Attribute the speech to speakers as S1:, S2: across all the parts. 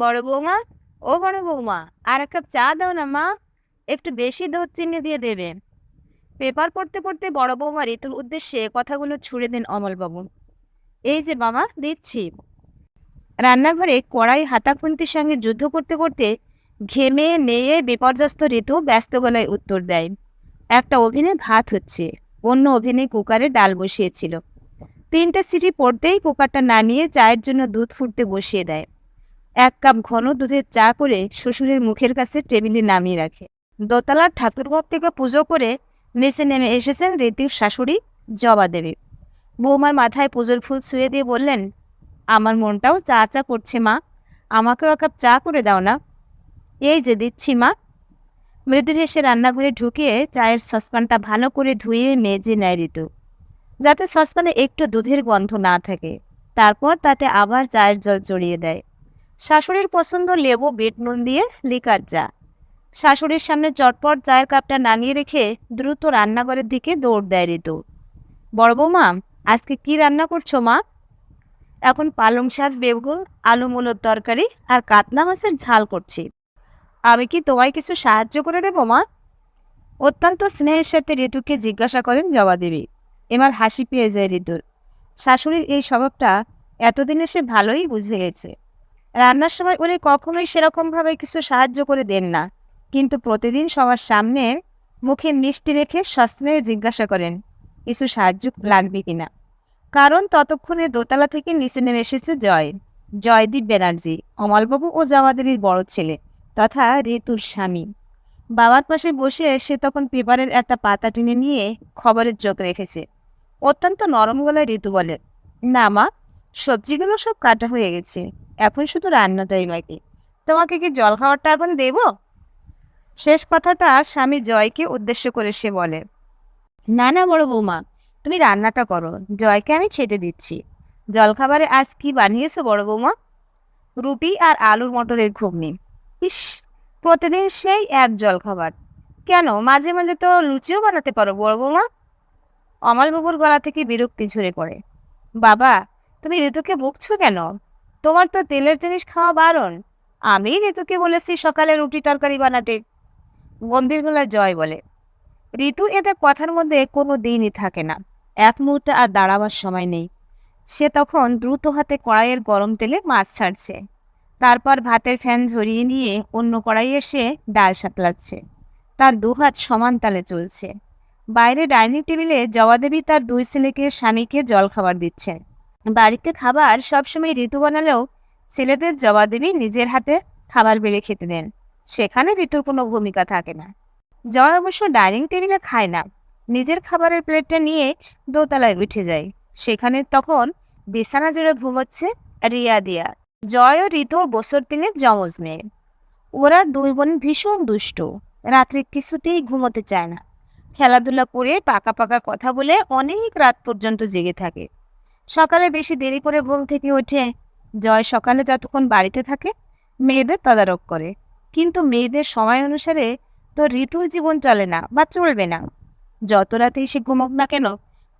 S1: বড় বৌমা, ও বড় বৌমা, আর এক কাপ চা দাও না মা, একটু বেশি দুধ চিনি দিয়ে দেবে। পেপার পড়তে পড়তে বড় বৌমা ঋতুর উদ্দেশ্যে কথাগুলো ছুড়ে দেন অমলবাবু। এই যে বাবা দিচ্ছি। রান্নাঘরে কড়াই হাতাখুন্তির সঙ্গে যুদ্ধ করতে করতে ঘেমে নেয়ে বিপর্যস্ত ঋতু ব্যস্ত গলায় উত্তর দেয়। একটা ওভেনে ভাত হচ্ছে, অন্য ওভেনে কুকারে ডাল বসিয়েছিল। তিনটে সিটি পড়তেই কুকারটা নামিয়ে চায়ের জন্য দুধ ফুটতে বসিয়ে দেয়। এক কাপ ঘন দুধের চা করে শ্বশুরের মুখের কাছে টেবিলে নামিয়ে রাখে। দোতলার ঠাকুরঘর থেকে পুজো করে নিচে নেমে এসেছেন ঋতির শাশুড়ি জবা দেবী। বৌমার মাথায় পুজোর ফুল ছুঁয়ে দিয়ে বললেন, আমার মনটাও চা চা করছে মা, আমাকেও এক কাপ চা করে দাও না। এই যে দিচ্ছি মা। মৃদু হেসে রান্নাঘরে ঢুকিয়ে চায়ের সসপ্যানটা ভালো করে ধুয়ে মেজে নেয় ঋতু, যাতে সসপ্যানে একটু দুধের গন্ধ না থাকে। তারপর তাতে আবার চায়ের জল জড়িয়ে দেয়। শাশুড়ির পছন্দ লেবু বিট নুন দিয়ে লিকার চা। শাশুড়ির সামনে চটপট চায়ের কাপটা নামিয়ে রেখে দ্রুত রান্নাঘরের দিকে দৌড় দেয় ঋতু। বড় বৌমা, আজকে কি রান্না করছ মা? এখন পালং শাক, বেগুন, আলু মূলোর তরকারি আর কাতলা মাছের ঝাল করছি। আমি কি তোমায় কিছু সাহায্য করে দেবো মা? অত্যন্ত স্নেহের সাথে ঋতুকে জিজ্ঞাসা করেন জবা দেবী এবার হাসি পেয়ে যায় ঋতুর। শাশুড়ির এই স্বভাবটা এতদিনে সে ভালোই বুঝে গেছে। রান্নার সময় উনি কখনোই সেরকমভাবে কিছু সাহায্য করে দেন না। কিন্তু প্রতিদিন সবার সামনে মুখে মিষ্টি রেখে সস্নেহে জিজ্ঞাসা করেন, কিছু সাহায্য লাগবে কিনা কারণ ততক্ষণে দোতলা থেকে নিচে নেমে এসেছে জয়। জয়দীপ ব্যানার্জি অমলবাবু ও জমাদেবীর বড় ছেলে তথা ঋতুর স্বামী। বাবার পাশে বসে সে তখন পেপারের একটা পাতা টেনে নিয়ে খবরের চোখ রেখেছে। অত্যন্ত নরম গলায় ঋতু বলে, না মা, সবজিগুলো সব কাটা হয়ে গেছে। এখন শুধু রান্নাটাই বাকি তোমাকে কি জল খাওয়ারটা এখন দেব? শেষ কথাটা স্বামী জয়কে উদ্দেশ্য করে সে বলে, না না বড় বৌমা, তুমি রান্নাটা করো, জয়কে আমি খেতে দিচ্ছি। জলখাবারে আজ কি বানিয়েছো বড় বৌমা? রুটি আর আলুর মটরের ঘুগনি। ইস, প্রতিদিন সেই এক জলখাবার কেন, মাঝে মাঝে তো লুচিও বানাতে পারো বড় বৌমা? অমলবাবুর গলা থেকে বিরক্তি ঝরে পড়ে, বাবা, তুমি ঋতুকে বকছো কেন? তোমার তো তেলের জিনিস খাওয়া বারণ। আমি ঋতুকে বলেছি সকালে রুটি তরকারি বানাতে। গম্ভীর গলায় জয় বলে। ঋতু এদের কথার মধ্যে কোনো দিনই থাকে না। এক মুহূর্তে আর দাঁড়াবার সময় নেই। সে তখন দ্রুত হাতে কড়াইয়ের গরম তেলে মাছ ছাড়ছে। তারপর ভাতের ফ্যান ঝরিয়ে নিয়ে অন্য কড়াইয়ে সে ডাল সাতলাচ্ছে। তার দুহাত সমান তালে চলছে। বাইরে ডাইনিং টেবিলে জবাদেবী তার দুই ছেলেকে, স্বামীকে জল খাবার দিচ্ছে বাড়িতে খাবার সবসময় ঋতু বানালেও ছেলেদের জবাদেবী নিজের হাতে খাবার বেড়ে খেতে দেন। সেখানে ঋতুর কোনো ভূমিকা থাকে না। জয় অবশ্য ডাইনিং টেবিলে খায় না। নিজের খাবারের প্লেটটা নিয়ে দোতলায় উঠে যায়। সেখানে তখন বিছানা জুড়ে ঘুমোচ্ছে রিয়া দিয়া। জয় ও ঋতুর বছর দিনের যমজ মেয়ে। ওরা দুই বোন ভীষণ দুষ্ট। রাত্রে কিছুতেই ঘুমোতে চায় না। খেলাধুলা করে পাকা পাকা কথা বলে অনেক রাত পর্যন্ত জেগে থাকে। সকালে বেশি দেরি করে ঘুম থেকে ওঠে জয় সকালে যতক্ষণ বাড়িতে থাকে, মেয়েদের তদারক করে। কিন্তু মেয়েদের সময় অনুসারে তো ঋতুর জীবন চলে না বা চলবে না। যত রাতেই সে ঘুমোক না কেন,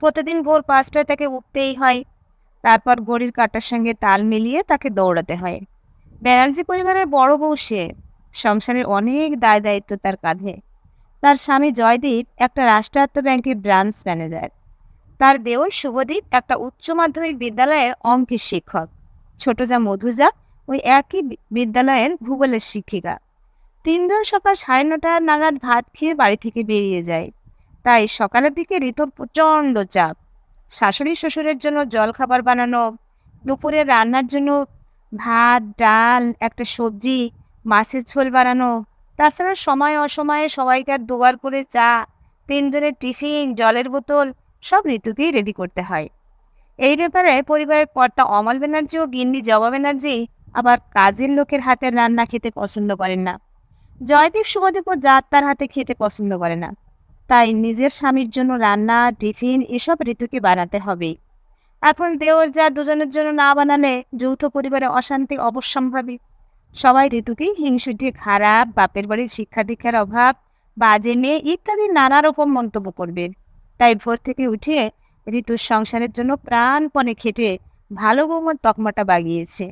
S1: প্রতিদিন ভোর পাঁচটায় তাকে উঠতেই হয়। তারপর ঘড়ির কাঁটার সঙ্গে তাল মিলিয়ে তাকে দৌড়াতে হয়। ব্যানার্জি পরিবারের বড় বউ সে, সংসারের অনেক দায় দায়িত্ব তার কাঁধে। তার স্বামী জয়দীপ একটা রাষ্ট্রায়ত্ত ব্যাংকের ব্রাঞ্চ ম্যানেজার তার দেওর শুভদীপ একটা উচ্চ মাধ্যমিক বিদ্যালয়ের অঙ্কের শিক্ষক। ছোট যা মধুজা, ওই একই বিদ্যালয়ের ভূগোলের শিক্ষিকা। তিনজন সকাল সাড়ে নটা নাগাদ ভাত খেয়ে বাড়ি থেকে বেরিয়ে যায়। তাই সকালের দিকে ঋতুর প্রচণ্ড চাপ। শাশুড়ি শ্বশুরের জন্য জল খাবার বানানো, দুপুরে রান্নার জন্য ভাত, ডাল, একটা সবজি, মাছের ঝোল বানানো, তাছাড়া সময় অসময়ে সবাইকার দুবার করে চা, তিনজনের টিফিন, জলের বোতল সব ঋতুকেই রেডি করতে হয়। এই ব্যাপারে পরিবারের কর্তা অমল ব্যানার্জি ও গিন্নি জবা ব্যানার্জি আবার কাজের লোকের হাতের রান্না খেতে পছন্দ করেন না। জয়দীপ শুভদীপ ও জাত তার হাতে খেতে পছন্দ করে না। তাই নিজের স্বামীর জন্য রান্না, টিফিন এসব ঋতুকে বানাতে হবে। এখন দেওর যা দুজনের জন্য না বানালে যৌথ পরিবারে অশান্তি অবশ্যম্ভাবী। সবাই ঋতুকেই হিংসুটি খারাপ, বাপের বাড়ির শিক্ষা দীক্ষার অভাব, বাজে মেয়ে ইত্যাদি নানা রকম মন্তব্য করবে। তাই ভোর থেকে উঠে ঋতুর সংসারের জন্য প্রাণপণে খেটে ভালো বৌমার তকমাটা বাগিয়েছে।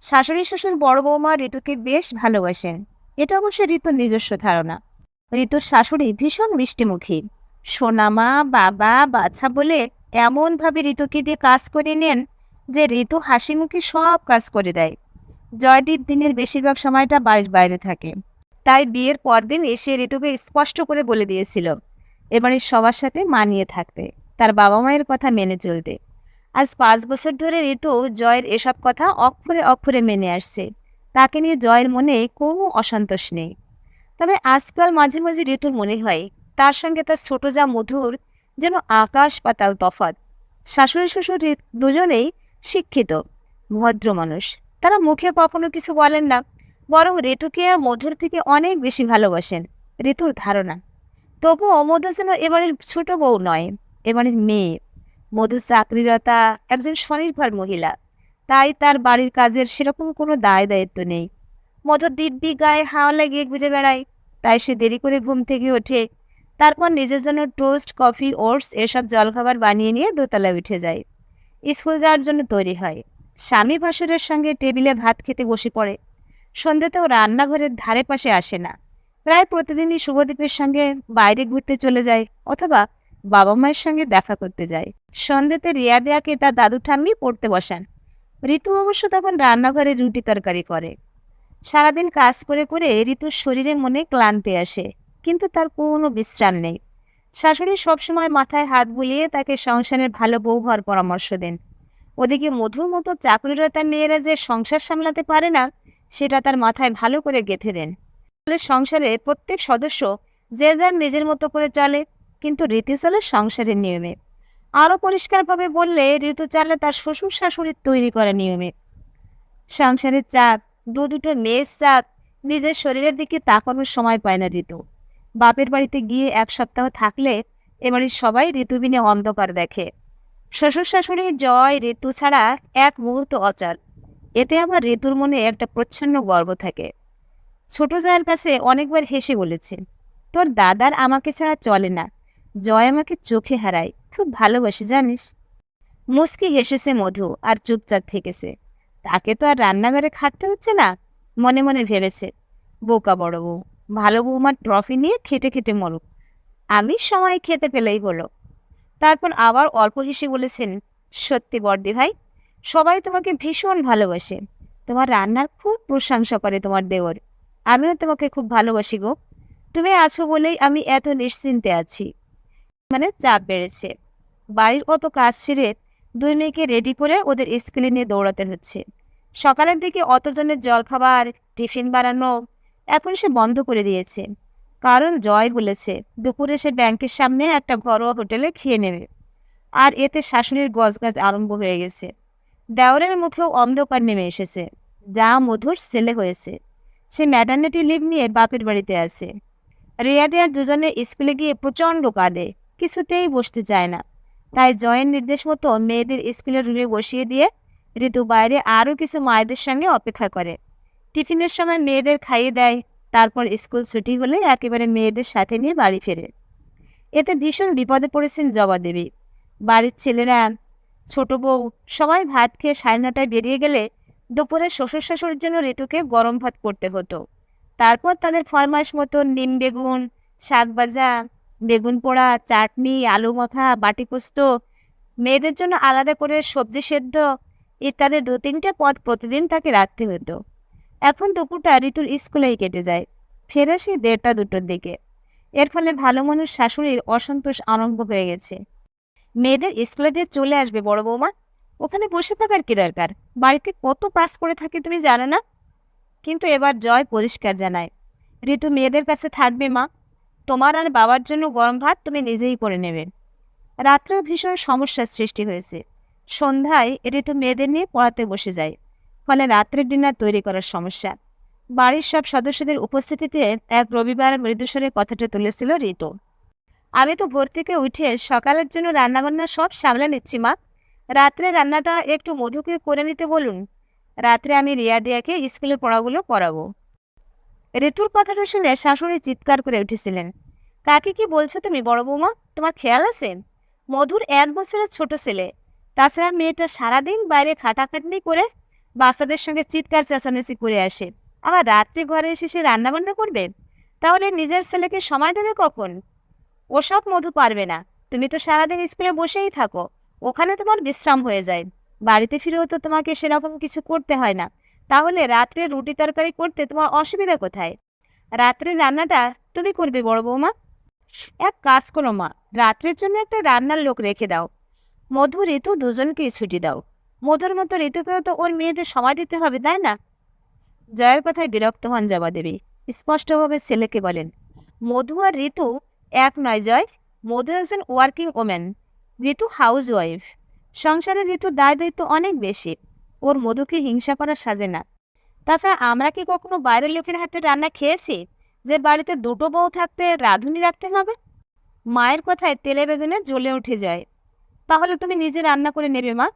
S1: শাশুড়ি শ্বশুর বড় বৌমা ঋতুকে বেশ ভালোবাসেন। এটা অবশ্য ঋতুর নিজস্ব ধারণা। ঋতুর শাশুড়ি ভীষণ মিষ্টিমুখী। সোনামা বাবা বাচ্চা বলে এমনভাবে ঋতুকে দিয়ে কাজ করে নেন যে ঋতু হাসি মুখে সব কাজ করে দেয়। জয়দীপ দিনের বেশিরভাগ সময়টা বাড়ির বাইরে থাকে। তাই বিয়ের পরদিন এসে ঋতুকে স্পষ্ট করে বলে দিয়েছিল এবারে সবার সাথে মানিয়ে থাকতে, তার বাবা মায়ের কথা মেনে চলতে। আজ পাঁচ বছর ধরে ঋতু জয়ের এসব কথা অক্ষরে অক্ষরে মেনে আসছে। তাকে নিয়ে জয়ের মনে কোনো অসন্তোষ নেই। তবে আজকাল মাঝে মাঝে ঋতুর মনে হয়, তার সঙ্গে তার ছোট যা মধুর যেন আকাশ পাতাল তফাৎ। শাশুড়ি শ্বশুর দুজনেই শিক্ষিত, ভদ্র মানুষ। তারা মুখে কখনো কিছু বলেন না, বরং ঋতুকে মধুর থেকে অনেক বেশি ভালোবাসেন, ঋতুর ধারণা। তবুও মধু যেন এবারের ছোট বউ নয়, এবারের মেয়ে। মধু চাকরিরতা একজন স্বনির্ভর মহিলা, তাই তার বাড়ির কাজের সেরকম কোনো দায় দায়িত্ব নেই। মধু দিব্যি গায়ে হাওয়া লাগিয়ে গুজে বেড়ায়, তাই সে দেরি করে ঘুম থেকে ওঠে। তারপর নিজের জন্য টোস্ট, কফি, ওটস এসব জলখাবার বানিয়ে নিয়ে দোতলায় উঠে যায়। স্কুল যাওয়ার জন্য তৈরি হয়। স্বামী ভাসুরের সঙ্গে টেবিলে ভাত খেতে বসে পড়ে। সন্ধ্যেতেও রান্নাঘরের ধারে পাশে আসে না। প্রায় প্রতিদিনই শুভদীপের সঙ্গে বাইরে ঘুরতে চলে যায় অথবা বাবা মায়ের সঙ্গে দেখা করতে যায়। সন্ধ্যেতে রিয়া দেয়াকে তার দাদু ঠাম্মি পড়তে বসান। ঋতু অবশ্য তখন রান্নাঘরে রুটি তরকারি করে। সারাদিন কাজ করে করে ঋতুর শরীরে মনে ক্লান্তি আসে, কিন্তু তার কোনো বিশ্রাম নেই। শাশুড়ি সবসময় মাথায় হাত বুলিয়ে তাকে সংসারের ভালো বউ হওয়ার পরামর্শ দেন। ওদিকে মধুর মতো চাকরিরতা মেয়েরা যে সংসার সামলাতে পারে না, সেটা তার মাথায় ভালো করে গেঁথে দেন। ফলে সংসারে প্রত্যেক সদস্য যে যার নিজের মতো করে চলে, কিন্তু রীতি চলে সংসারের নিয়মে। আরও পরিষ্কারভাবে বললে ঋতু চালে তার শ্বশুর শাশুড়ির তৈরি করা নিয়মে। সংসারের চাপ, দু দুটো মেয়ের চাপ, নিজের শরীরের দিকে তাকানোর সময় পায় না ঋতু। বাপের বাড়িতে গিয়ে এক সপ্তাহ থাকলে এবারে সবাই ঋতুবিনে অন্ধকার দেখে। শ্বশুর শাশুড়ি জয় ঋতু ছাড়া এক মুহূর্ত অচল। এতে আমার ঋতুর মনে একটা প্রচ্ছন্ন গর্ব থাকে। ছোট জায়ের কাছে অনেকবার হেসে বলেছে, তোর দাদার আমাকে ছাড়া চলে না। জয় আমাকে চোখে হারায়। খুব ভালোবাসি, জানিস? মুস্কি হেসেছে মধু আর চুপচাপ থেকেছে। তাকে তো আর রান্নাঘরে খাটতে হচ্ছে না? মনে মনে ভেবেছে। বোকা বড় বউ, ভালো বৌমার ট্রফি নিয়ে খেটে খেটে মরুক। আমি সময় খেতে পেলেই হলো। তারপর আবার অল্প হেসে বলেছেন, সত্যি বর্দি ভাই, সবাই তোমাকে ভীষণ ভালোবাসে। তোমার রান্নার খুব প্রশংসা করে তোমার দেওর। আমিও তোমাকে খুব ভালোবাসি গো। তুমি আছো বলেই আমি এত নিশ্চিন্তে আছি। মানে চাপ বেড়েছে। বাড়ির কত কাজ সেরে দুই মেয়েকে রেডি করে ওদের স্কুলে নিয়ে দৌড়াতে হচ্ছে। সকালের দিকে অতজনের জলখাবার, টিফিন বানানো এখন সে বন্ধ করে দিয়েছে। কারণ জয় বলেছে, দুপুরে সে ব্যাংকের সামনে একটা ঘরোয়া হোটেলে খেয়ে নেবে। আর এতে শাশুড়ির গজগাজ আরম্ভ হয়ে গেছে। দেওরের মুখেও অন্ধকার নেমে এসেছে। যা মধুর ছেলে হয়েছে। সে ম্যাটার্নিটি লিভ নিয়ে বাপের বাড়িতে আছে। রিয়া দেয়া দুজনে স্কুলে গিয়ে প্রচণ্ড কাঁদে, কিছুতেই বসতে চায় না। তাই জয়ের নির্দেশ মতো মেয়েদের স্কুলের রুমে বসিয়ে দিয়ে ঋতু বাইরে আরও কিছু মায়েদের সঙ্গে অপেক্ষা করে। টিফিনের সময় মেয়েদের খাইয়ে দেয়, তারপর স্কুল ছুটি হলে একেবারে মেয়েদের সাথে নিয়ে বাড়ি ফেরে। এতে ভীষণ বিপদে পড়েছেন জবা দেবী। বাড়ির ছেলেরা, ছোট বউ, সবাই ভাত খেয়ে সাড়ে নটায় বেরিয়ে গেলে দুপুরে শ্বশুর শাশুড়ির জন্য ঋতুকে গরম ভাত করতে হতো। তারপর তাদের ফরমাস মতো নিম বেগুন, শাক ভাজা, বেগুন পোড়া, চাটনি, আলু মাখা বাটি পোস্ত, মেয়েদের জন্য আলাদা করে সবজি সেদ্ধ ইত্যাদি দু তিনটে পদ প্রতিদিন তাকে রাখতে হতো। এখন দুপুরটা ঋতুর স্কুলেই কেটে যায়। ফেরে সে দেড়টা দুটোর দিকে। এর ফলে ভালো মানুষ শাশুড়ির অসন্তোষ আরম্ভ হয়ে গেছে। মেয়েদের স্কুলে দিয়ে চলে আসবে বড় বৌমা ওখানে বসে থাকার কি দরকার? বাড়িতে কত পাস করে থাকে তুমি জানো না? কিন্তু এবার জয় পরিষ্কার জানায়। ঋতু মেয়েদের কাছে থাকবে মা। তোমার আর বাবার জন্য গরম ভাত তুমি নিজেই করে নেবে। রাত্রেও ভীষণ সমস্যার সৃষ্টি হয়েছে। সন্ধ্যায় ঋতু মেয়েদের নিয়ে পড়াতে বসে যায়। ফলে রাত্রের ডিনার তৈরি করার সমস্যা। বাড়ির সব সদস্যদের উপস্থিতিতে এক রবিবার মৃদুস্বরে কথাটা তুলেছিল ঋতু। আমি তো ভোর থেকে উঠে সকালের জন্য রান্নাবান্না সব সামলে নিচ্ছি মা। রাত্রে রান্নাটা একটু মধুকে করে নিতে বলুন। রাত্রে আমি রিয়া দিয়াকে স্কুলের পড়াগুলো পড়াবো। ঋতুর কথাটা শুনে শাশুড়ি চিৎকার করে উঠেছিলেন। কাকে কি বলছো তুমি, বড় বৌমা? তোমার খেয়াল আছে? মধুর এক বছরের ছোট ছেলে। তাছাড়া মেয়েটা সারাদিন বাইরে খাটাখাটনি করে বাচ্চাদের সঙ্গে চিৎকার চেঁচামেচি করে আসে। আবার রাত্রে ঘরে এসে সে রান্নাবান্না করবে? তাহলে নিজের ছেলেকে সময় দেবে কখন? ওসব মধু পারবে না। তুমি তো সারাদিন স্কুলে বসেই থাকো। ওখানে তোমার বিশ্রাম হয়ে যায়। বাড়িতে ফিরেও তো তোমাকে সেরকম কিছু করতে হয় না। তাহলে রাত্রে রুটি তরকারি করতে তোমার অসুবিধা কোথায়? রাত্রে রান্নাটা তুমি করবে বড় বৌমা। এক কাজ করো মা, রাত্রের জন্য একটা রান্নার লোক রেখে দাও। মধু ঋতু দুজনকেই ছুটি দাও। মধুর মতো ঋতুকেও তো ওর মেয়েদের সময় দিতে হবে, তাই না? জয়ের কথায় বিরক্ত হন জবা দেবী স্পষ্টভাবে ছেলেকে বলেন, মধু আর ঋতু এক নয় জয়। মধু একজন working woman Ritu house wife সংসারে ঋতুর দায় দায়িত্ব অনেক বেশি। ওর মধুকে হিংসা করা সাজে না। তাছাড়া আমরা কি কখনো বাইরের লোকের হাতে রান্না খেয়েছি? যে বাড়িতে দুটো বউ থাকতে রাঁধুনি রাখতে হবে? মায়ের কথায় তেলে বেগুনে জ্বলে উঠে যায়। তাহলে তুমি নিজে রান্না করে নেবে, মা।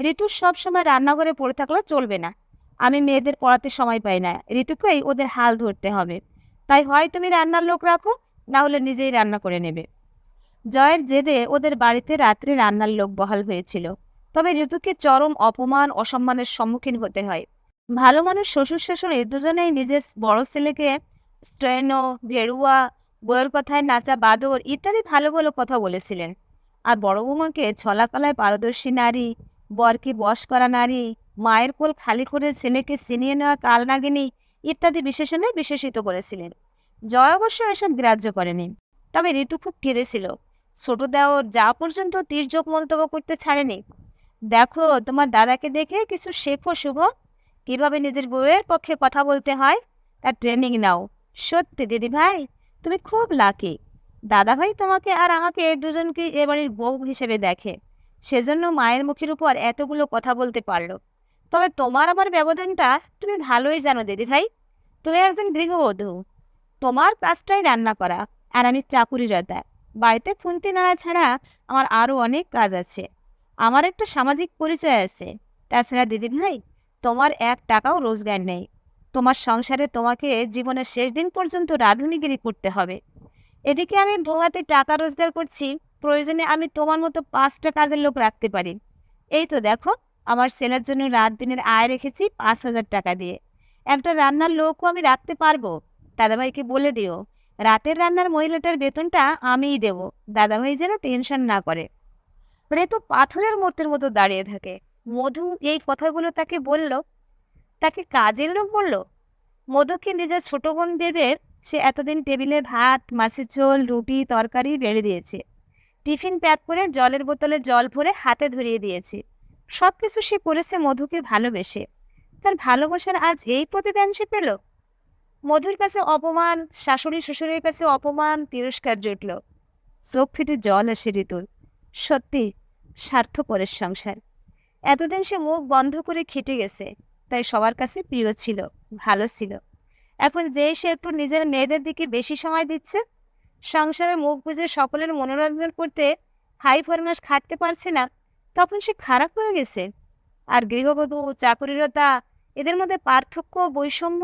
S1: ঋতুর সব সময় রান্নাঘরে পড়ে থাকলে চলবে না। আমি মেয়েদের পড়াতে সময় পাই না। ঋতুকেই ওদের হাল ধরতে হবে। তাই হয় তুমি রান্নার লোক রাখো, না হলে নিজেই রান্না করে নেবে। জয়ের জেদে ওদের বাড়িতে রাত্রে রান্নার লোক বহাল হয়েছিল। তবে ঋতুকে চরম অপমান, অসম্মানের সম্মুখীন হতে হয়। ভালো মানুষ শ্বশুর শাশুড়ি দুজনেই নিজের বড় ছেলেকে স্ট্রেনো ভেড়ুয়া বইয়ের কথায় নাচা, বাদর ইত্যাদি ভালো ভালো কথা বলেছিলেন। আর বড় বৌমাকে ছলাকলায় পারদর্শী নারী, বরকে বশ করা নারী, মায়ের কোল খালি করে ছেলেকে ছিনিয়ে নেওয়া কালনাগিনী ইত্যাদি বিশেষণে বিশেষিত করেছিলেন। জয় অবশ্য এসব গ্রাহ্য করেনি। তবে ঋতু খুব কেঁদেছিল। ছোট দেওর যা পর্যন্ত তীর্যক মন্তব্য করতে ছাড়েনি। দেখো, তোমার দাদাকে দেখে কিছু শেখো, শুভ। কীভাবে নিজের বউয়ের পক্ষে কথা বলতে হয় তার ট্রেনিং নাও। সত্যি দিদি ভাই তুমি খুব লাকি দাদা ভাই তোমাকে আর আমাকে দুজনকে এ বাড়ির বউ হিসেবে দেখে। সেজন্য মায়ের মুখের উপর এতগুলো কথা বলতে পারল। তবে তোমার আমার ব্যবধানটা তুমি ভালোই জানো দিদি ভাই তুমি একজন গৃহবধূ। তোমার কাজটাই রান্না করা, আর আমি চাকুরিরতা। বাড়িতে খুন্তি নাড়া ছাড়া আমার আরও অনেক কাজ আছে। আমার একটা সামাজিক পরিচয় আছে। তাছাড়া দিদি ভাই, তোমার এক টাকাও রোজগার নেই। তোমার সংসারে তোমাকে জীবনের শেষ দিন পর্যন্ত রাঁধুনিগিরি করতে হবে। এদিকে আমি হাতে টাকা রোজগার করছি, প্রয়োজনে আমি তোমার মতো পাঁচটা কাজের লোক রাখতে পারি। এই তো দেখো, আমার ছেলের জন্য রাত দিনের আয় রেখেছি পাঁচ হাজার টাকা দিয়ে। একটা রান্নার লোকও আমি রাখতে পারব? দাদাভাইকে বলে দিও। রাতের রান্নার মহিলাটার বেতনটা আমিই দেবো। দাদাভাই যেন টেনশন না করে। রেতু পাথরের মূর্তির মতো দাঁড়িয়ে থাকে। মধু এই কথাগুলো তাকে বলল, তাকে কাজের লোক বলল, মধুকে নিজের ছোট বোন দেবের সে এতদিন টেবিলে ভাত, মাছের ঝোল, রুটি, তরকারি বেড়ে দিয়েছে। টিফিন প্যাক করে জলের বোতলে জল ভরে হাতে ধরিয়ে দিয়েছে। সব কিছু সে করেছে মধুকে ভালোবেসে। তার ভালোবাসার আজ এই প্রতিদান সে পেল? মধুর কাছে অপমান, শাশুড়ি শ্বশুরের কাছে অপমান, তিরস্কার জুটল। চোখ ফিটে জল আসে ঋতুর। সত্যি, স্বার্থপরের সংসার। এতদিন সে মুখ বন্ধ করে খেটে গেছে, তাই সবার কাছে প্রিয় ছিল, ভালো ছিল। এখন যে সে একটু নিজের মেয়েদের দিকে বেশি সময় দিচ্ছে, সংসারে মুখ বুঝে সকলের মনোরঞ্জন করতে হাই ফরমাস খাটতে পারছে না, তখন সে খারাপ হয়ে গেছে। আর গৃহবধূ, চাকুরিরতা, এদের মধ্যে পার্থক্য বৈষম্য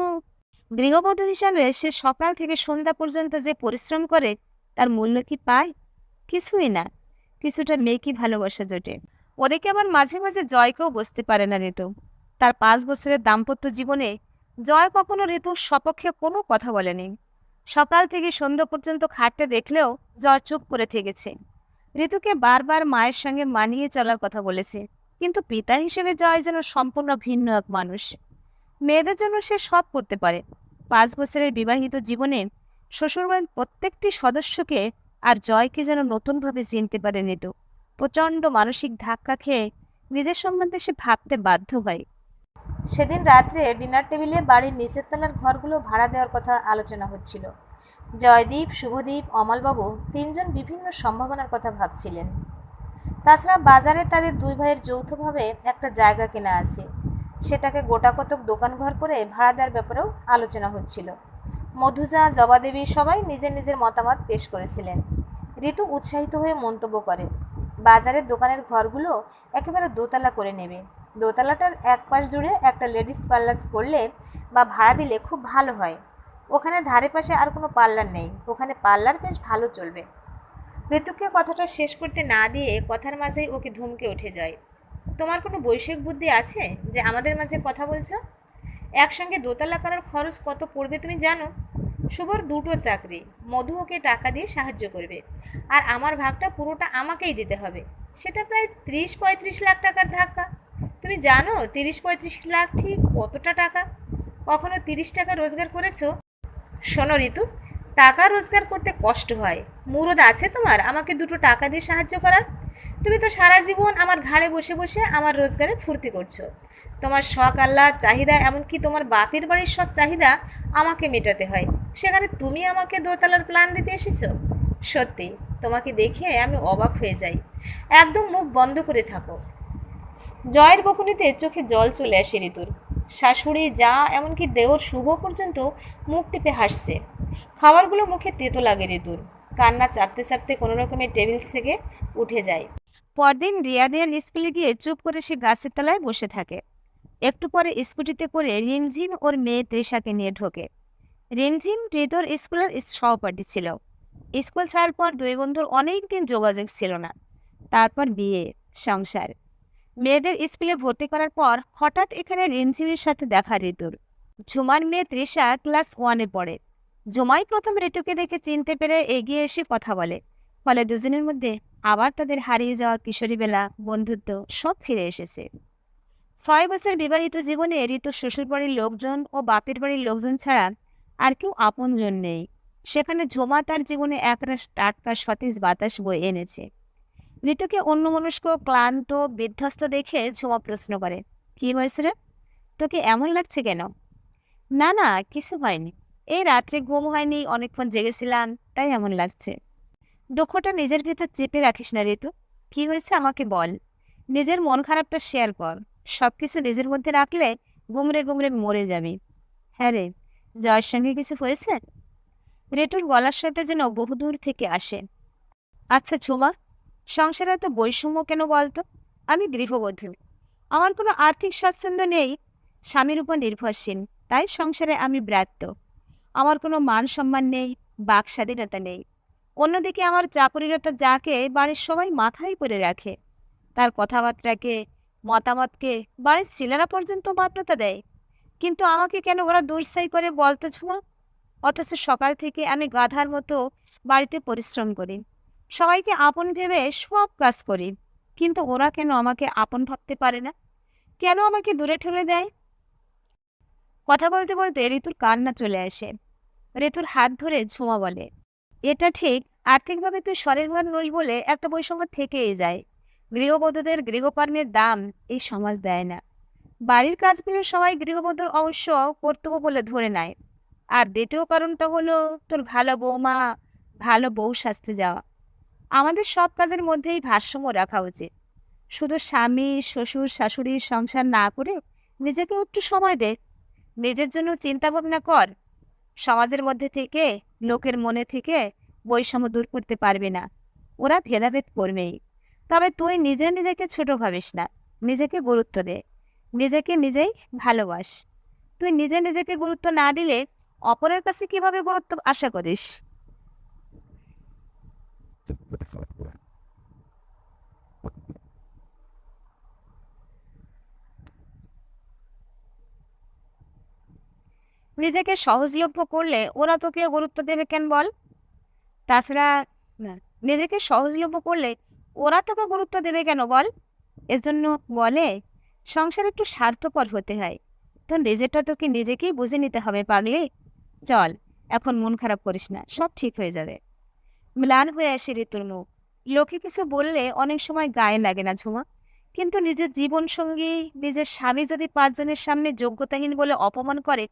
S1: গৃহবধূ হিসাবে সে সকাল থেকে সন্ধ্যা পর্যন্ত যে পরিশ্রম করে, তার মূল্য কি পায়? কিছুই না। কিছুটা মেয়েকে ভালোবাসা জোটে। ওদেরকে আবার মাঝে মাঝে জয়কেও বসতে পারে না ঋতু। তার পাঁচ বছরের দাম্পত্য জীবনে জয় কখনো ঋতুর সপক্ষে কোনো কথা বলেনি। সকাল থেকে সন্ধ্যা পর্যন্ত খাটতে দেখলেও জয় চুপ করে থেকেছে। ঋতুকে বারবার মায়ের সঙ্গে মানিয়ে চলার কথা বলেছে। কিন্তু পিতা হিসেবে জয় যেন সম্পূর্ণ ভিন্ন এক মানুষ। মেয়েদের জন্য সে সব করতে পারে। পাঁচ বছরের বিবাহিত জীবনে শ্বশুরবাড়ির প্রত্যেকটি সদস্যকে আর জয়কে যেন নতুনভাবে চিনতে পারে নিত। প্রচণ্ড মানসিক ধাক্কা খেয়ে নিজের সম্বন্ধে সে ভাবতে বাধ্য হয়। সেদিন রাত্রে ডিনার টেবিলে বাড়ির নিচের তলার ঘরগুলো ভাড়া দেওয়ার কথা আলোচনা হচ্ছিল। জয়দীপ, শুভদীপ, অমলবাবু তিনজন বিভিন্ন সম্ভাবনার কথা ভাবছিলেন। তাছাড়া বাজারে তাদের দুই ভাইয়ের যৌথভাবে একটা জায়গা কেনা আছে। সেটাকে গোটা কতক দোকান ঘর করে ভাড়া দেওয়ার ব্যাপারেও আলোচনা হচ্ছিল। মধুজা, জবাদেবী সবাই নিজের নিজের মতামত পেশ করেছিলেন। ঋতু উৎসাহিত হয়ে মন্তব্য করে, বাজারের দোকানের ঘরগুলো একেবারে দোতলা করে নেবে। দোতলাটার এক পাশ জুড়ে একটা লেডিস পার্লার করলে বা ভাড়া দিলে খুব ভালো হয়। ওখানে ধারে পাশে আর কোনো পার্লার নেই, ওখানে পার্লার বেশ ভালো চলবে। ঋতুকে কথাটা শেষ করতে না দিয়ে কথার মাঝেই ওকে ধমকে উঠে যায়। তোমার কোনো বৈষয়িক বুদ্ধি আছে যে আমাদের মাঝে কথা বলছো? একসঙ্গে দোতলা করার খরচ কত পড়বে তুমি জানো? শুভর দুটো চাকরি মধু ওকে টাকা দিয়ে সাহায্য করবে। আর আমার ভাগটা পুরোটা আমাকেই দিতে হবে। সেটা প্রায় ত্রিশ পঁয়ত্রিশ লাখ টাকার ধাক্কা। তুমি জানো তিরিশ পঁয়ত্রিশ লাখ ঠিক কতটা টাকা? কখনো তিরিশ টাকা রোজগার করেছ? শোনো ঋতু, টাকা রোজগার করতে কষ্ট হয়। মুরদ আছে তোমার আমাকে দুটো টাকা দিয়ে সাহায্য করার? তুমি তো সারা জীবন আমার ঘাড়ে বসে বসে আমার রোজগারে ফুর্তি করছ। তোমার শখ, আল্লাহ, চাহিদা, এমনকি তোমার বাপের বাড়ির সব চাহিদা আমাকে মেটাতে হয়। সেখানে তুমি আমাকে দোতলার প্ল্যান দিতে এসেছ? সত্যি, তোমাকে দেখে আমি অবাক হয়ে যাই। একদম মুখ বন্ধ করে থাকো। জয়ের বকুনিতে চোখে জল চলে আসে ঋতুর। শাশুড়ি, যা, এমনকি দেওর শুভ পর্যন্ত মুখ টিপে হাসছে। খাবারগুলো মুখে তেতো লাগে ঋতুর। কান্না চাপতে চাপতে কোনো রকমের টেবিল থেকে উঠে যায়। পরদিন রিয়াদিয়ার স্কুলে গিয়ে চুপ করে সে গাছের তলায় বসে থাকে। একটু পরে স্কুটিতে করে রিমঝিম ওর মেয়ে তৃষাকে নিয়ে ঢোকে। রিমঝিম ঋতুর স্কুলের সহপাঠী ছিল। স্কুল ছাড়ার পর দুই বন্ধুর অনেক দিন যোগাযোগ ছিল না। তারপর বিয়ে, সংসার। মেয়েদের স্কুলে ভর্তি করার পর হঠাৎ এখানে রিমঝিমের সাথে দেখা ঋতুর। ঝুমার মেয়ে তৃষা ক্লাস ওয়ানে পড়ে। জুমাই প্রথম ঋতুকে দেখে চিনতে পেরে এগিয়ে এসে কথা বলে। ফলে দুজনের মধ্যে আবার তাদের হারিয়ে যাওয়া কিশোরী বেলা, বন্ধুত্ব সব ফিরে এসেছে। ছয় বছর বিবাহিত জীবনে ঋতু শ্বশুর বাড়ির লোকজন ও বাপের বাড়ির লোকজন ছাড়া আর কেউ আপনজন নেই। সেখানে ঝোমা তার জীবনে একরাশ টাটকা সতেজ বাতাস বয়ে এনেছে। ঋতুকে অন্যমনস্ক, ক্লান্ত, বিধ্বস্ত দেখে ঝোমা প্রশ্ন করে, কি হয়েছে রে? তোকে এমন লাগছে কেন? না না, কিছু হয়নি। এই রাত্রে ঘুম হয়নি, অনেকক্ষণ জেগেছিলাম, তাই এমন লাগছে। দুঃখটা নিজের ভিতর চেপে রাখিস না ঋতু। কি হয়েছে আমাকে বল। নিজের মন খারাপটা শেয়ার কর। সব কিছু নিজের মধ্যে রাখলে গুমরে গুমরে মরে যাবি। হ্যাঁ রে, জয়ের সঙ্গে কিছু হয়েছে? ঋতুর গলার স্বরটা যেন বহুদূর থেকে আসে। আচ্ছা ঝুমা, সংসারে এত বৈষম্য কেন বলতো? আমি গৃহবধূ। আমার কোনো আর্থিক স্বাচ্ছন্দ্য নেই। স্বামীর উপর নির্ভরশীল, তাই সংসারে আমি ব্রাত্য। আমার কোনো মান সম্মান নেই, বাক স্বাধীনতা নেই। অন্যদিকে আমার চাকরিরতা যাকে বাড়ির সবাই মাথায় করে রাখে। তার কথাবার্তাকে, মতামতকে বাড়ির ছেলেরা পর্যন্ত মান্যতা দেয়। কিন্তু আমাকে কেন ওরা দুইসাই করে বলতে ছোঁয়া? অথচ সকাল থেকে আমি গাধার মতো বাড়িতে পরিশ্রম করি। সবাইকে আপন ভেবে সব কাজ করি। কিন্তু ওরা কেন আমাকে আপন ভাবতে পারে না? কেন আমাকে দূরে ঠেলে দেয়? কথা বলতে বলতে ঋতুর কান্না চলে আসে। ঋতুর হাত ধরে ঝুমা বলে। এটা ঠিক। আর্থিকভাবে তুই স্বনির্ভর নই বলে একটা বৈষম্য থেকেই যায়। গৃহবধূদের গৃহকর্মের দাম এই সমাজ দেয় না। বাড়ির কাজগুলো সবাই গৃহবধূর অবশ্য কর্তব্য বলে ধরে নেয়। আর দ্বিতীয় কারণটা হলো তোর ভালো বৌমা, ভালো বউ সাজতে যাওয়া। আমাদের সব কাজের মধ্যেই ভারসাম্য রাখা উচিত। শুধু স্বামী, শ্বশুর শাশুড়ির সংসার না করে নিজেকে একটু সময় দে। নিজের জন্য চিন্তা ভাবনা কর। সমাজের মধ্যে থেকে লোকের মনে থেকে বৈষম্য দূর করতে পারবে না। ওরা ভেদাভেদ করবেই। তবে তুই নিজে নিজেকে ছোট ভাবিস না। নিজেকে গুরুত্ব দে। নিজেকে নিজেই ভালোবাস। তুই নিজে নিজেকে গুরুত্ব না দিলে অপরের কাছে কীভাবে গুরুত্ব আশা করিস? নিজেকে সহজলভ্য করলে ওরা তোকে গুরুত্ব দেবে কেন বল? তাছাড়া নিজেকে সহজলভ্য করলে ওরা তোকে গুরুত্ব দেবে কেন বল? এর জন্য বলে, সংসার একটু স্বার্থপর হতে হয়। তো নিজেরটা তোকে নিজেকেই বুঝে নিতে হবে পাগলি। চল, এখন মন খারাপ করিস না, সব ঠিক হয়ে যাবে। ম্লান হয়ে আসে ঋতুর মুখ। লোকে কিছু বললে অনেক সময় গায়ে লাগে না ঝুমা। কিন্তু নিজের জীবন সঙ্গী নিজের স্বামী যদি পাঁচজনের সামনে যোগ্যতাহীন বলে অপমান করে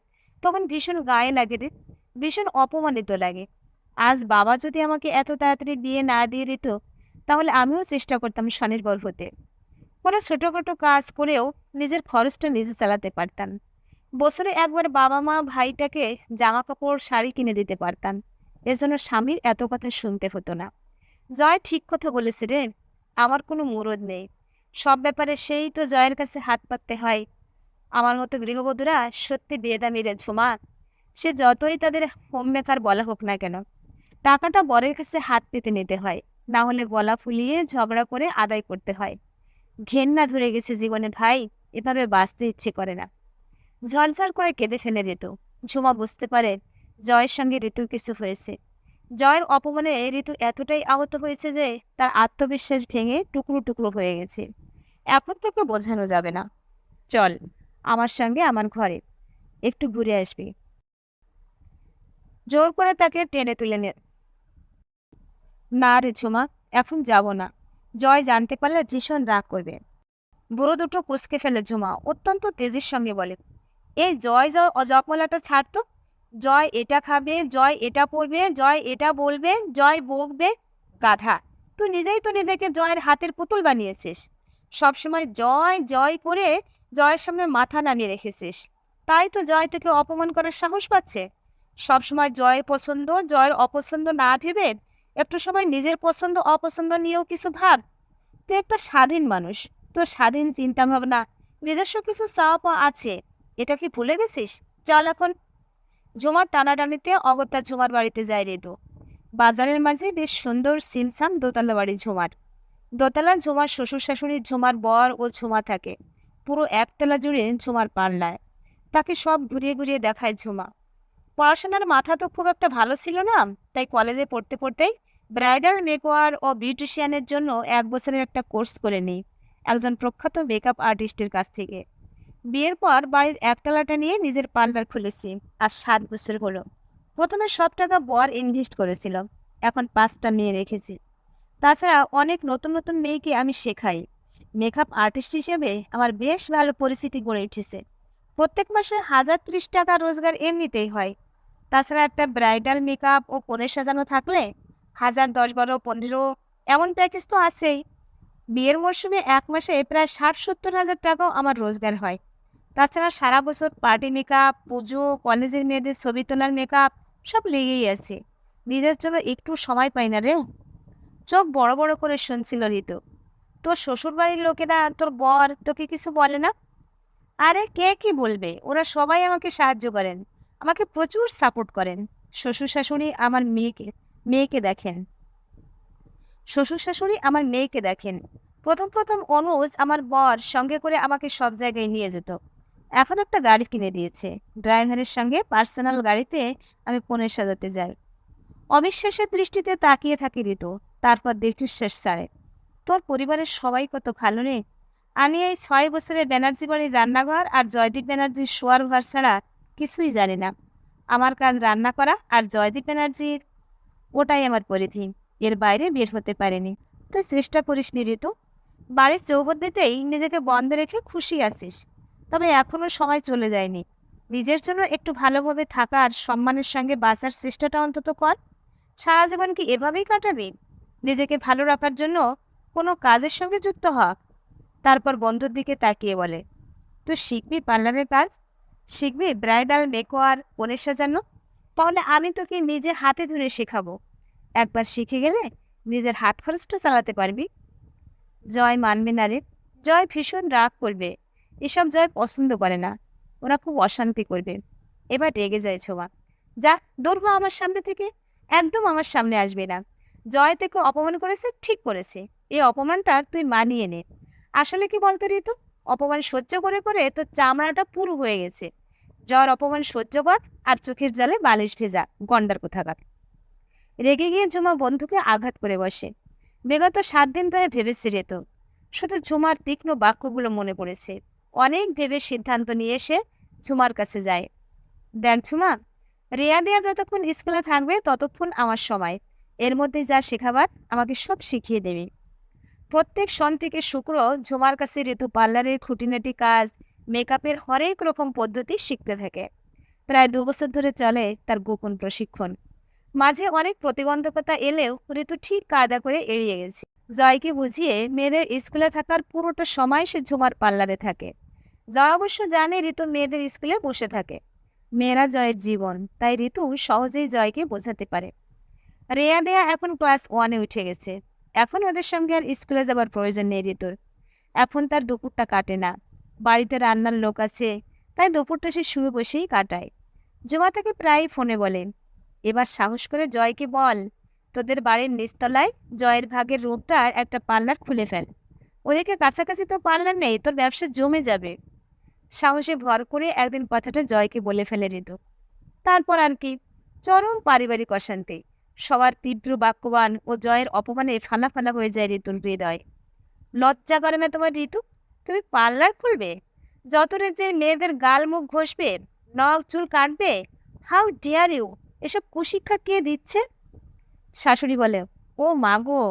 S1: তখন ভীষণ গায়ে লাগে রে, ভীষণ অপমানিত লাগে। আজ বাবা যদি আমাকে এত তাড়াতাড়ি বিয়ে না দিয়ে দিত, তাহলে আমিও চেষ্টা করতাম স্বনির্ভর হতে। কোনো ছোটোখাটো কাজ করেও নিজের খরচটা নিজে চালাতে পারতাম। বছরে একবার বাবা মা ভাইটাকে জামা কাপড় শাড়ি কিনে দিতে পারতাম। এজন্য স্বামীর এত কথা শুনতে হতো না। জয় ঠিক কথা বলেছে রে, আমার কোনো মুরদ নেই। সব ব্যাপারে সেই তো জয়ের কাছে হাত পাততে হয়। আমার মতো গৃহবধূরা সত্যি বেদামি রে ঝুমা সে যতই তাদের হোম মেকার বলা হোক না কেন, টাকাটা বরের কাছে হাত পেতে নিতে হয়, না হলে গলা ফুলিয়ে ঝগড়া করে আদায় করতে হয়। ঘেন্না ধরে গেছে জীবনে, ভাই, এভাবে বাঁচতে ইচ্ছে করে না। ঝরঝর করে কেঁদে ফেলে ঋতু। ঝুমা বুঝতে পারে জয়ের সঙ্গে ঋতুর কিছু হয়েছে। জয়ের অপমানে ঋতু এতটাই আহত হয়েছে যে তার আত্মবিশ্বাস ভেঙে টুকরো টুকরো হয়ে গেছে। এখন তোকে বোঝানো যাবে না। চল। আমার সঙ্গে আমার ঘরে। একটু ঘুরে আসবি। জোর করে তাকে টেনে তুলে নে। না রে ঝুমা, এখন যাব না। জয় জানতে পারলে ভীষণ রাগ করবে। বুড়ো দুটো কুচকে ফেলে ঝুমা, অত্যন্ত তেজির সঙ্গে বলে, এই জয় জয় অজপলাটা ছাড়তো জয় এটা খাবে, জয় এটা পড়বে, জয় এটা বলবে, জয় বকবে। গাধা, তুই নিজেই তো নিজেকে জয়ের হাতের পুতুল বানিয়েছিস। সবসময় জয় জয় করে জয়ের সামনে মাথা নামিয়ে রেখেছিস। তাই তো জয় থেকে অপমান করার সাহস পাচ্ছে। সবসময় জয়ের পছন্দ, জয়ের অপছন্দ না ভেবে একটু সময় নিজের পছন্দ, অপছন্দ নিয়েও কিছু ভাব। তুই একটা স্বাধীন মানুষ, তোর স্বাধীন চিন্তা ভাবনা নিজস্ব কিছু পাওয়া আছে, এটা কি ভুলে গেছিস? চল এখন। ঝুমার টানাটানিতে অগত্যা ঝুমার বাড়িতে যায় রেদু বাজারের মাঝে বেশ সুন্দর সিমসাম দোতলা বাড়ি ঝুমার। দোতলা ঝুমার শ্বশুর শাশুড়ি ঝুমার বর ও ঝুমা থাকে। পুরো একতলা জুড়ে ঝুমার পাল্লায়। তাকে সব ঘুরিয়ে ঘুরিয়ে দেখায় ঝুমা। পড়াশোনার মাথা তো খুব একটা ভালো ছিল না, তাই কলেজে পড়তে পড়তেই ব্রাইডাল মেকওয়ার ও বিউটিশিয়ানের জন্য এক বছরের একটা কোর্স করে নিই, একজন প্রখ্যাত মেকআপ আর্টিস্টের কাছ থেকে। বিয়ের পর বাড়ির একতলাটা নিয়ে নিজের পার্লার খুলেছি, আর সাত বছর হলো। প্রথমে সব টাকা বর ইনভেস্ট করেছিল, এখন পাঁচটা নিয়ে রেখেছি। তাছাড়া অনেক নতুন নতুন মেয়েকে আমি শেখাই। মেকআপ আর্টিস্ট হিসেবে আমার বেশ ভালো পরিচিতি গড়ে উঠেছে। প্রত্যেক মাসে হাজার ত্রিশ টাকা রোজগার এমনিতেই হয়। তাছাড়া একটা ব্রাইডাল মেকআপ ও কোণে সাজানো থাকলে হাজার, দশ, বারো, পনেরো, এমন প্যাকেজ তো আছেই। বিয়ের মরশুমে এক মাসে প্রায় ষাট, সত্তর হাজার টাকাও আমার রোজগার হয়। তাছাড়া সারা বছর পার্টি মেকআপ, পুজো, কলেজের মেয়েদের ছবি তোলার মেকআপ সব লেগেই আছে। নিজের জন্য একটু সময় পাই না রে। চোখ বড় বড় করে শুনছিল ঋতু। তোর শ্বশুরবাড়ির লোকেরা, তোর বর, তোকে কিছু বলে না? আরে, কে কি বলবে? ওরা সবাই আমাকে সাহায্য করেন। আমাকে প্রচুর সাপোর্ট করেন। শ্বশুর শাশুড়ি আমার মেয়েকে মেয়েকে দেখেন। শ্বশুর শাশুড়ি আমার মেয়েকে দেখেন। প্রথম প্রথম অনুজ আমার বর সঙ্গে করে আমাকে সব জায়গায় নিয়ে যেত। এখন একটা গাড়ি কিনে দিয়েছে। ড্রাইভারের সঙ্গে পার্সোনাল গাড়িতে আমি পনেরো সাজাতে যাই। অবিশ্বাসের দৃষ্টিতে তাকিয়ে থাকি ঋতু। তারপর দীর্ঘশ্বাস ছাড়ে। তোর পরিবারের সবাই কত ভালো রে? আমি এই ছয় বছরের ব্যানার্জি বাড়ির রান্নাঘর আর জয়দীপ ব্যানার্জির শোয়ার ঘর ছাড়া কিছুই জানি না। আমার কাজ রান্না করা আর জয়দীপ ব্যানার্জির ওটাই আমার পরিধি। এর বাইরে বের হতে পারেনি। তুই চেষ্টা করিস নি ঋতু। বাড়ির চৌহদ্দিতেই নিজেকে বন্ধ রেখে খুশি আছিস। তবে এখনও সময় চলে যায়নি। নিজের জন্য একটু ভালোভাবে থাকার সম্মানের সঙ্গে বাঁচার চেষ্টাটা অন্তত কর। সারা জীবন কি এভাবেই কাটাবি? নিজেকে ভালো রাখার জন্য কোনো কাজের সঙ্গে যুক্ত হ। তারপর বন্ধুর দিকে তাকিয়ে বলে তুই শিখবি পার্লারের কাজ? শিখবি ব্রাইডাল, মেকওয়ার পনেরো সাজানো? তাহলে আমি তোকে নিজে হাতে ধরে শেখাবো। একবার শিখে গেলে নিজের হাত খরচটা চালাতে পারবি। জয় মানবে না রে। জয় ভীষণ রাগ করবে। এসব জয় পছন্দ করে না। ওরা খুব অশান্তি করবে। এবার রেগে যায় ছোয়া। যা হ আমার সামনে থেকে। একদম আমার সামনে আসবে না। জয় থেকে অপমান করেছে, ঠিক করেছে। এই অপমানটা তুই মানিয়ে নে। আসলে কি বলতে ঋতু? অপমান সহ্য করে করে তোর চামড়াটা পুরো হয়ে গেছে। জ্বর, অপমান সহ্য কর আর চোখের জলে বালিশ ভেজা, গন্ডার কোথাকার। রেগে গিয়ে ঝুমা বন্ধুকে আঘাত করে বসে। বিগত সাত দিন ধরে ভেবেছে রেতো শুধু ঝুমার তীক্ষ্ণ বাক্যগুলো মনে পড়েছে। অনেক ভেবে সিদ্ধান্ত নিয়ে এসে ঝুমার কাছে যায়। দেখ ঝুমা, রেয়া দেয়া যতক্ষণ স্কুলে থাকবে ততক্ষণ আমার সময়। এর মধ্যে যা শেখাবার আমাকে সব শিখিয়ে দেবে। প্রত্যেক সন থেকে শুক্র ঝুমার কাছে ঋতু পার্লারের খুঁটিনাটি কাজ, মেকআপের হরেক রকম পদ্ধতি শিখতে থাকে। প্রায় দু বছর ধরে চলে তার গোপন প্রশিক্ষণ। মাঝে অনেক প্রতিবন্ধকতা এলেও ঋতু ঠিক কায়দা করে এড়িয়ে গেছে। জয়কে বুঝিয়ে মেয়েদের স্কুলে থাকার পুরোটা সময় সে ঝুমার পার্লারে থাকে। জয় অবশ্য জানে ঋতু মেয়েদের স্কুলে বসে থাকে। মেয়েরা জয়ের জীবন, তাই ঋতু সহজেই জয়কে বোঝাতে পারে। রেয়া দেয়া এখন ক্লাস ওয়ানে উঠে গেছে। এখন ওদের সঙ্গে আর স্কুলে যাবার প্রয়োজন নেই ঋতুর। এখন তার দুপুরটা কাটে না। বাড়িতে রান্নার লোক আছে, তাই দুপুরটা সে শুয়ে বসেই কাটায়। জুমা তাকে প্রায়ই ফোনে বলে, এবার সাহস করে জয়কে বল, তোদের বাড়ির নিচতলায় জয়ের ভাগের রুমটার একটা পার্লার খুলে ফেল। ওদেরকে কাছাকাছি তো পার্লার নেই, তোর ব্যবসা জমে যাবে। সাহসে ভর করে একদিন কথাটা জয়কে বলে ফেলে ঋতু। তারপর আর কি, চরম পারিবারিক অশান্তি। সবার তীব্র বাক্যবান ও জয়ের অপমানে ফালা ফালা হয়ে যায় ঋতুর হৃদয়। লজ্জা করে না তোমার ঋতু? তুমি পার্লার খুলবে? যত যে মেয়েদের গাল মুখ ঘষবে, নখ চুল কাটবে, হাউ ডেয়ার ইউ? এসব কুশিক্ষা কে দিচ্ছে? শাশুড়ি বলে, ও মা গো,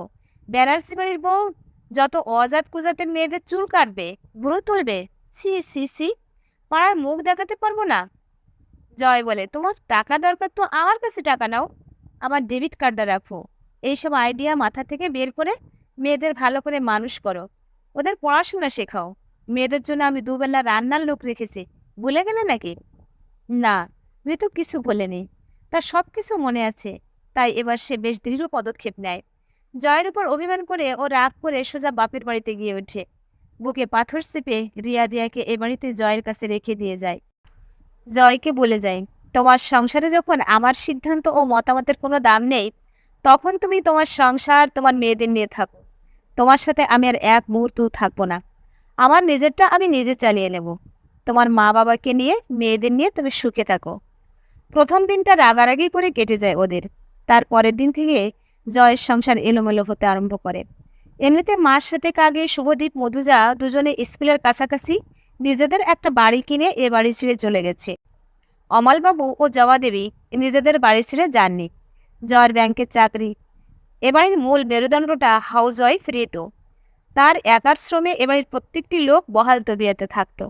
S1: বেনারসি বাড়ির বউ যত অজাত কুজাতের মেয়েদের চুল কাটবে, বুড়ো তুলবে সি সি সি পাড়ায় মুখ দেখাতে পারব না? জয় বলে, তোমার টাকা দরকার তো আমার কাছে টাকা নাও। আমার ডেবিট কার্ডটা রাখো। এইসব আইডিয়া মাথা থেকে বের করে মেয়েদের ভালো করে মানুষ করো। ওদের পড়াশোনা শেখাও। মেয়েদের জন্য আমি দুবেলা রান্নার লোক রেখেছি। ভুলে গেলে নাকি? না, ঋতু কিছু বলেনি। তার সব কিছু মনে আছে, তাই এবার সে বেশ দৃঢ় পদক্ষেপ নেয়। জয়ের উপর অভিমান করে ও রাগ করে সোজা বাপের বাড়িতে গিয়ে ওঠে। বুকে পাথর চেপে রিয়া দিয়াকে এ বাড়িতে জয়ের কাছে রেখে দিয়ে যায়। জয়কে বলে যায় তোমার সংসারে যখন আমার সিদ্ধান্ত ও মতামতের কোনো দাম নেই, তখন তুমি তোমার সংসার, তোমার মেয়েদের নিয়ে থাকো। তোমার সাথে আমি আর এক মুহূর্তও থাকব না। আমার নিজেরটা আমি নিজে চালিয়ে নেব। তোমার মা বাবাকে নিয়ে, মেয়েদের নিয়ে তুমি সুখে থাকো। প্রথম দিনটা রাগারাগি করে কেটে যায় ওদের। তার পরের দিন থেকে জয়ের সংসার এলোমেলো হতে আরম্ভ করে। এমনিতে মাস সাথে আগে শুভদীপ, মধুজা দুজনে স্কুলের কাছাকাছি নিজেদের একটা বাড়ি কিনে এ বাড়ি ছেড়ে চলে গেছে। অমলবাবু ও জবা দেবী নিজেদের বাড়ি ছেড়ে যাননি। জয়ের ব্যাংকের চাকরি। এবারের মূল মেরুদণ্ডটা হাউস ওয়াইফ ঋতু তার একার শ্রমে এবারের প্রত্যেকটি লোক বহাল তবিয়াতে থাকত।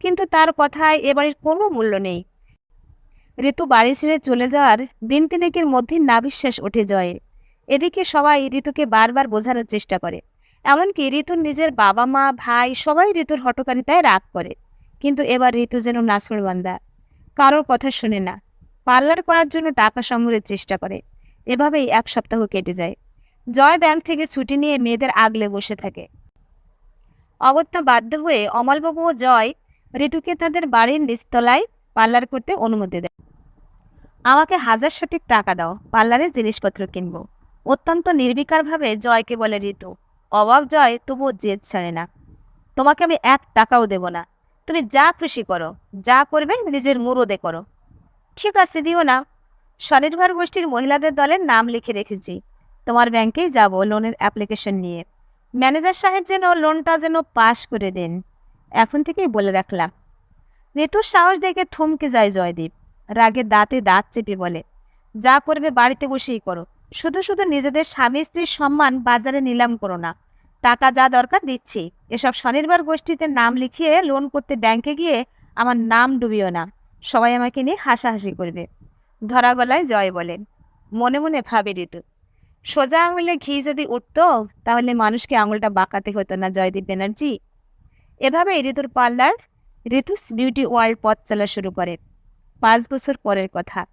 S1: কিন্তু তার কথায় এবারের কোনো মূল্য নেই। ঋতু বাড়ি ছেড়ে চলে যাওয়ার দিন তিনেকের মধ্যে নাবিশ্বাস ওঠে জয়ের। এদিকে সবাই ঋতুকে বারবার বোঝানোর চেষ্টা করে। এমনকি ঋতুর নিজের বাবা মা ভাই সবাই ঋতুর হটকারিতায় রাগ করে। কিন্তু এবার ঋতু যেন নাসরবান্দা কারোর কথা শুনে না। পার্লার করার জন্য টাকা সংগ্রহের চেষ্টা করে। এভাবেই এক সপ্তাহ কেটে যায়। জয় ব্যাংক থেকে ছুটি নিয়ে মেয়েদের আগলে বসে থাকে। অগত্যা বাধ্য হয়ে অমলবাবু ও জয় ঋতুকে তাদের বাড়ির নিচতলায় পার্লার করতে অনুমতি দেয়। আমাকে হাজার সঠিক টাকা দাও পার্লারের জিনিসপত্র কিনবো। অত্যন্ত নির্বিকারভাবে জয়কে বলে, ঋতু, অবাক জয়, তবুও জেদ ছাড়ে না। তোমাকে আমি এক টাকাও দেব না। তুমি যা খুশি করো, যা করবে নিজের মুরদে করো। ঠিক আছে, দিও না। স্বনির্ভর গোষ্ঠীর মহিলাদের দলের নাম লিখে রেখেছি। তোমার ব্যাংকেই যাব লোনের অ্যাপ্লিকেশন নিয়ে। ম্যানেজার সাহেব যেন লোনটা যেন পাশ করে দেন। এখন থেকেই বলে রাখলাম। ঋতুর সাহস দেখে থমকে যায় জয়দীপ। রাগে দাঁতে দাঁত চেপে বলে, যা করবে বাড়িতে বসেই করো। শুধু শুধু নিজেদের স্বামী স্ত্রীর সম্মান বাজারে নিলাম করো না। টাকা যা দরকার দিচ্ছি। এসব স্বনির্ভর গোষ্ঠীতে নাম লিখিয়ে লোন করতে ব্যাংকে গিয়ে আমার নাম ডুবিও না। সবাই আমাকে নিয়ে হাসাহাসি করবে। ধরা গলায় জয় বলেন মনে মনে ভাবে ঋতু। সোজা আঙুলে ঘি যদি উঠত, তাহলে মানুষকে আঙুলটা বাঁকাতে হতো না জয়দীপ ব্যানার্জি। এভাবে ঋতুর পার্লার ঋতুস বিউটি ওয়ার্ল্ড পথ চলা শুরু করে। পাঁচ বছর পরের কথা।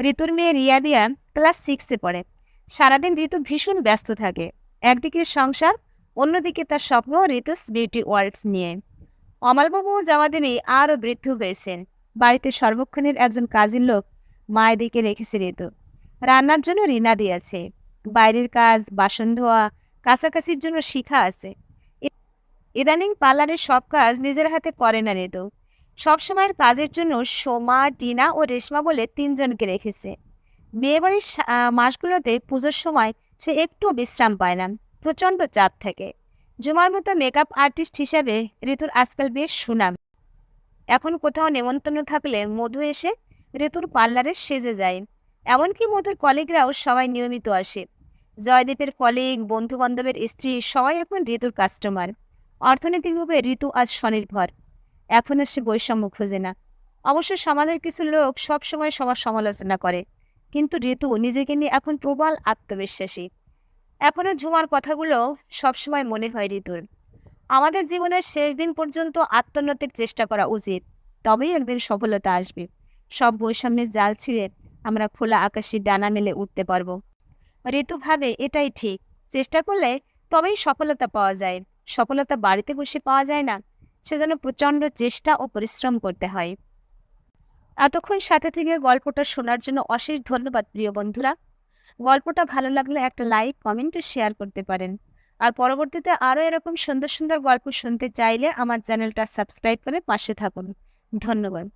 S1: ঋতুর মেয়ে রিয়া দিয়া ক্লাস সিক্সে পড়ে। সারাদিন ঋতু ভীষণ ব্যস্ত থাকে। একদিকে সংসার, অন্যদিকে তার স্বপ্ন ঋতুস বিউটি ওয়ার্ল্ডস নিয়ে। অমলবাবু দেবী আরও বৃদ্ধ হয়েছেন। বাড়িতে সর্বক্ষণের একজন কাজের লোক মায়ের দিকে রেখেছে ঋতু। রান্নার জন্য রিনা দিয়েছে। বাইরের কাজ, বাসন ধোয়া, কাছাকাছির জন্য শিখা আছে। ইদানিং পার্লারের সব কাজ নিজের হাতে করে না ঋতু। সবসময়ের কাজের জন্য সোমা, টিনা ও রেশমা বলে তিনজনকে রেখেছে। বিয়েবাড়ির মাসগুলোতে পুজোর সময় সে একটু বিশ্রাম পায় না। প্রচণ্ড চাপ থাকে। জুমার মতো মেকআপ আর্টিস্ট হিসাবে ঋতুর আজকাল বেশ সুনাম। এখন কোথাও নেমন্তন্ন থাকলে মধু এসে ঋতুর পার্লারে সেজে যায়। এমনকি মধুর কলিগরাও সবাই নিয়মিত আসে। জয়দীপের কলিগ বন্ধু বান্ধবের স্ত্রী সবাই এখন ঋতুর কাস্টমার অর্থনৈতিকভাবে ঋতু আজ স্বনির্ভর। এখন আর সে বৈষম্য খোঁজে না। অবশ্য সমাজের কিছু লোক সবসময় সবার সমালোচনা করে। কিন্তু ঋতু নিজেকে নিয়ে এখন প্রবল আত্মবিশ্বাসী। এখনও ঝুমার কথাগুলো সবসময় মনে হয় ঋতুর। আমাদের জীবনের শেষ দিন পর্যন্ত আত্মোন্নতির চেষ্টা করা উচিত। তবেই একদিন সফলতা আসবে। সব বৈষম্যের জাল ছিঁড়ে আমরা খোলা আকাশে ডানা মেলে উঠতে পারব। ঋতু ভাবে এটাই ঠিক। চেষ্টা করলে তবেই সফলতা পাওয়া যায়। সফলতা বাড়িতে বসে পাওয়া যায় না। সেজন্য প্রচণ্ড চেষ্টা ও পরিশ্রম করতে হয়। এতক্ষণ সাথে থেকে গল্পটা শোনার জন্য অশেষ ধন্যবাদ, প্রিয় বন্ধুরা। গল্পটা ভালো লাগলে একটা লাইক, কমেন্ট শেয়ার করতে পারেন। আর পরবর্তীতে আরও এরকম সুন্দর সুন্দর গল্প শুনতে চাইলে আমার চ্যানেলটা সাবস্ক্রাইব করে পাশে থাকুন। ধন্যবাদ।